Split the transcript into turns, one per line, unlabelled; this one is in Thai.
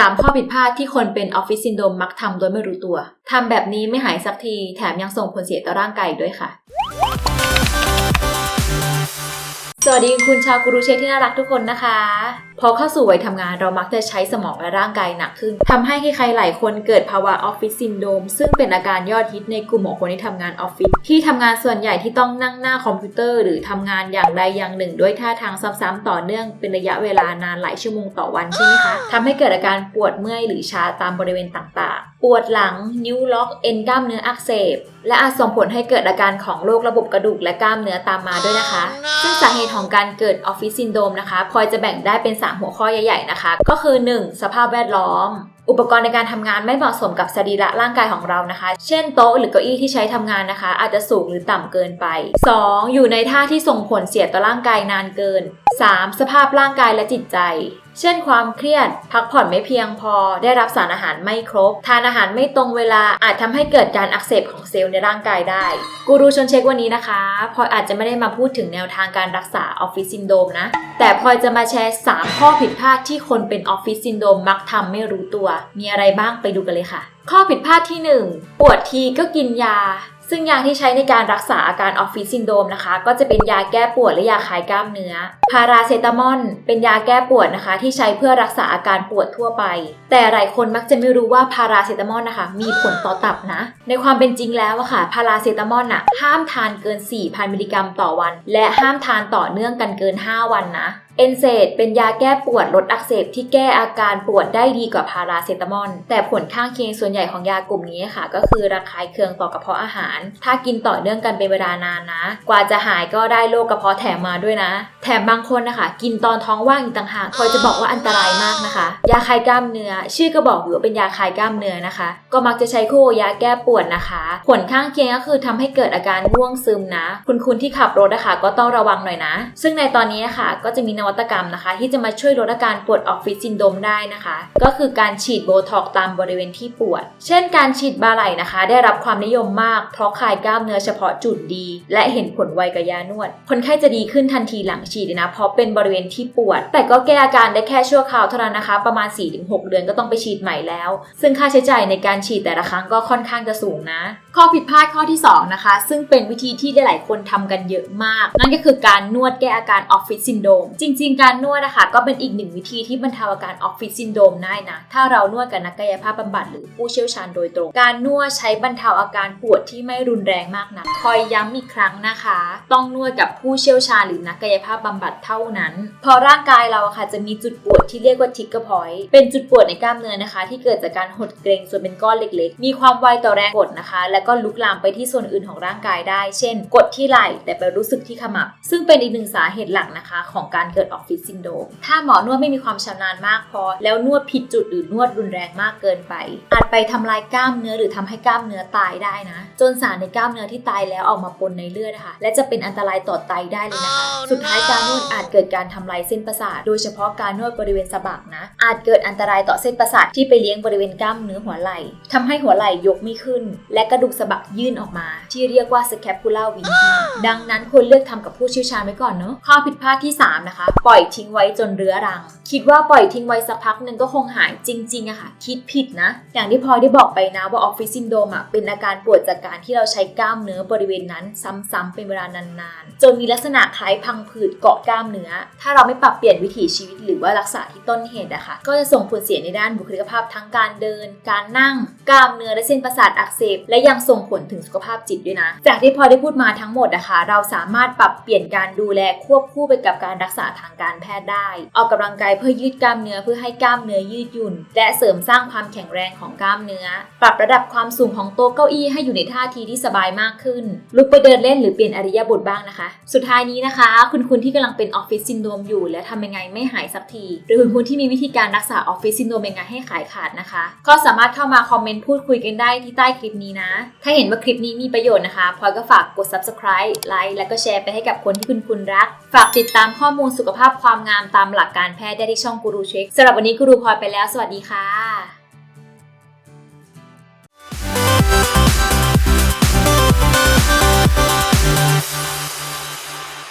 3 ข้อผิดพลาดที่คนเป็นออฟฟิศซินโดมมักทำโดยไม่รู้ตัว ทำแบบนี้ไม่หายสักที แถมยังส่งผลเสียต่อร่างกายอีกด้วยค่ะ วัสดีคุณชาวกรูเชฟที่น่ารักทุกคนนะคะ พอเข้าสู่วัยทำงานเรามักจะใช้สมองและร่างกายหนักขึ้นทำให้ใครๆหลายคนเกิดภาวะออฟฟิศซินโดมซึ่งเป็นอาการยอดฮิตในกลุ่มของคนที่ทำงานออฟฟิศที่ทำงานส่วนใหญ่ที่ต้องนั่งหน้าคอมพิวเตอร์ หรือทำงานอย่างใดอย่างหนึ่ง ด้วยท่าทางซ้ำๆต่อเนื่องเป็นระยะเวลานานหลายชั่วโมงต่อวันใช่ไหมคะทำให้เกิดอาการปวดเมื่อยหรือชาตามบริเวณต่างๆ ปวดหลัง นิ้วล็อก เอ็นกล้ามเนื้ออักเสบ และอาจส่งผลให้เกิดอาการของโรคระบบกระดูกและกล้ามเนื้อตามมาด้วยนะคะ ซึ่งสาเหตุของการเกิดออฟฟิศซินโดรมนะคะ พลอยจะแบ่งได้เป็น 3 หัวข้อใหญ่ ๆ นะคะ ก็คือ 1. สภาพแวดล้อม อุปกรณ์ในการทำงานไม่เหมาะสมกับสรีระร่างกายของเรานะคะ เช่นโต๊ะหรือเก้าอี้ที่ใช้ทำงานนะคะ อาจจะสูงหรือต่ำเกินไป 2. อยู่ในท่าที่ส่งผลเสียต่อร่างกายนานเกิน 3. สภาพร่างกายและจิตใจ เช่นความเครียด พักผ่อนไม่เพียงพอ ได้รับสารอาหารไม่ครบ ทานอาหารไม่ตรงเวลา อาจทำให้เกิดการอักเสบของเซลล์ในร่างกายได้ กูรูชนเช็ควันนี้นะคะพลอยอาจจะไม่ได้มาพูดถึงแนวทางการรักษาออฟฟิศซินโดมนะ แต่พลอยจะมาแชร์ 3 ข้อผิดพลาดที่คนเป็นออฟฟิศซินโดมมักทำไม่รู้ตัว มีอะไรบ้างไปดูกันเลยค่ะ ข้อผิดพลาดที่ 1 ปวดทีก็กินยา ซึ่งยาที่ใช้ในการรักษาอาการออฟฟิศซินโดมนะคะ ก็จะเป็นยาแก้ปวดและยาคลายกล้ามเนื้อ พาราเซตามอลเป็นยาแก้ปวดนะคะ ที่ใช้เพื่อรักษาอาการปวดทั่วไป แต่หลายคนมักจะไม่รู้ว่าพาราเซตามอลนะคะ มีผลต่อตับนะ ในความเป็นจริงแล้วอะค่ะ พาราเซตามอลน่ะห้ามทานเกิน 4,000 มิลลิกรัมต่อวัน และห้ามทานต่อเนื่องกันเกิน 5 วันนะเอนเซดเป็นยาแก้ปวดลดอักเสบที่แก้อาการปวดได้ดีกว่าพาราเซตามอล แต่ผลข้างเคียงส่วนใหญ่ของยากลุ่มนี้ค่ะ ก็คือระคายเคืองต่อกระเพาะอาหาร ถ้ากินต่อเนื่องกันเป็นเวลานานนะ กว่าจะหายก็ได้โรคกระเพาะแถมมาด้วยนะแถมบางคนนะคะ กินตอนท้องว่างอีกต่างหากคอยจะบอกว่าอันตรายมากนะคะ ยาคลายกล้ามเนื้อ ชื่อก็บอกอยู่ว่าเป็นยาคลายกล้ามเนื้อนะคะ ก็มักจะใช้คู่ยาแก้ปวดนะคะ ผลข้างเคียงก็คือทำให้เกิดอาการง่วงซึมนะ คุณคุณที่ขับรถนะคะ ก็ต้องระวังหน่อยนะ ซึ่งในตอนนี้ค่ะ ก็จะมีนวัตกรรมนะคะ ที่จะมาช่วยลดอาการปวดออฟฟิศซินโดมได้นะคะ ก็คือการฉีดโบท็อกตามบริเวณที่ปวด เช่น การฉีดบาไหล่นะคะ ได้รับความนิยมมาก เพราะคลายกล้ามเนื้อเฉพาะจุดดี และเห็นผลไวกับยานวด คนไข้จะดีขึ้นทันทีหลังฉีดเลยนะเพราะเป็นบริเวณที่ปวด แต่ก็แก้อาการได้แค่ชั่วคราวเท่านั้นนะคะ ประมาณ 4-6 เดือนก็ต้องไปฉีดใหม่แล้ว ซึ่งค่าใช้จ่ายในการฉีดแต่ละครั้งก็ค่อนข้างจะสูงนะ ข้อผิดพลาดข้อที่ 2 นะคะ ซึ่งเป็นวิธีที่หลายๆคนทำกันเยอะมาก นั่นก็คือการนวดแก้อาการออฟฟิศซินโดมจริง ๆ การนวดนะคะก็เป็นอีกหนึ่งวิธีที่บรรเทาอาการออฟฟิศซินโดมได้นะถ้าเรานวดกับนักกายภาพบำบัดหรือผู้เชี่ยวชาญโดยตรง การนวดใช้บรรเทาอาการปวดที่ไม่รุนแรงมากนะคอยย้ำอีกครั้งนะคะ ต้องนวดกับผู้เชี่ยวชาญหรือนักกายภาพบำบัดเท่านั้น พอร่างกายเราค่ะจะมีจุดปวดที่เรียกว่าทิกเกอร์พอยต์เป็นจุดปวดในกล้ามเนื้อนะคะ ที่เกิดจากการหดเกร็งส่วนเป็นก้อนเล็กๆ มีความไวต่อแรงกดนะคะ แล้วก็ลุกลามไปที่ส่วนอื่นของร่างกายได้ เช่น กดที่ไหล่แต่ไปรู้สึกที่ขมับ ซึ่งเป็นอีกหนึ่งสาเหตุหลักนะคะ ของการเกิดออฟฟิศซินโดรมถ้าหมอนวดไม่มีความชำนาญมากพอ แล้วนวดผิดจุดหรือนวดรุนแรงมากเกินไป อาจไปทำลายกล้ามเนื้อหรือทำให้กล้ามเนื้อตายได้นะ จนสารในกล้ามเนื้อที่ตายแล้วออกมาปนในเลือดนะคะและจะเป็นอันตรายต่อไตได้เลยนะคะ สุดท้ายการนวดอาจเกิดการทำลายเส้นประสาท โดยเฉพาะการนวดบริเวณสะบักนะ อาจเกิดอันตรายต่อเส้นประสาทที่ไปเลี้ยงบริเวณกล้ามเนื้อหัวไหล่ทำให้หัวไหล่ยกไม่ขึ้น และกระดูกสะบักยื่นออกมา ที่เรียกว่า scapular winking ดังนั้นควรเลือกทำกับผู้เชี่ยวชาญไว้ก่อนเนาะข้อผิดพลาดที่ 3 นะคะ ปล่อยทิ้งไว้จนเรื้อรัง คิดว่าปล่อยทิ้งไว้สักพักหนึ่งก็คงหายจริงๆอะค่ะ คิดผิดนะ อย่างที่พลอยได้บอกไปนะว่าออฟฟิศซินโดมอะเป็นอาการปวดจากการที่เราใช้กล้ามเนื้อบริเวณนั้น ซ้ำๆเป็นเวลานานๆ จนมีลักษณะคล้ายพังผืดเกาะกล้ามเนื้อ ถ้าเราไม่ปรับเปลี่ยนวิถีชีวิตหรือว่ารักษาที่ต้นเหตุอะคะก็จะส่งผลเสียในด้านบุคลิกภาพทั้งการเดิน การนั่ง กล้ามเนื้อและเส้นประสาทอักเสบ และยังส่งผลถึงสุขภาพจิตด้วยนะ จากที่พอได้พูดมาทั้งหมดนะคะ เราสามารถปรับเปลี่ยนการดูแลควบคู่ไปกับการรักษาทางการแพทย์ได้ ออกกำลังกายเพื่อยืดกล้ามเนื้อเพื่อให้กล้ามเนื้อยืดหยุ่น และเสริมสร้างความแข็งแรงของกล้ามเนื้อ ปรับระดับความสูงของโต๊ะเก้าอี้ให้อยู่ในท่าทีที่สบายมากขึ้น ลุกไปเดินเล่นหรือเปลี่ยนอริยบทบ้างนะคะ สุดท้ายนี้นะคะ คุณคุณที่กำลังเป็นออฟฟิศซินโดรมอยู่และทำยังไงไม่หายสักที หรือคุณคุณที่มีวิธีการรักษาออฟฟิศซินโดรมยังไงให้ขายขาดนะคะ ก็สามารถเข้ามาคอมเมนต์พูดคุยกันได้ที่ใต้คลิปนี้นะ ถ้าเห็นว่าคลิปนี้มีประโยชน์นะคะพลอยก็ฝากกด subscribe ไลค์และก็แชร์ไปให้กับคนที่คุณคุณรัก ฝากติดตามข้อมูลสุขภาพความงามตามหลักการแพทย์ได้ที่ช่องกูรูเช็คสำหรับวันนี้กูรูพลอยไปแล้ว สวัสดีค่ะ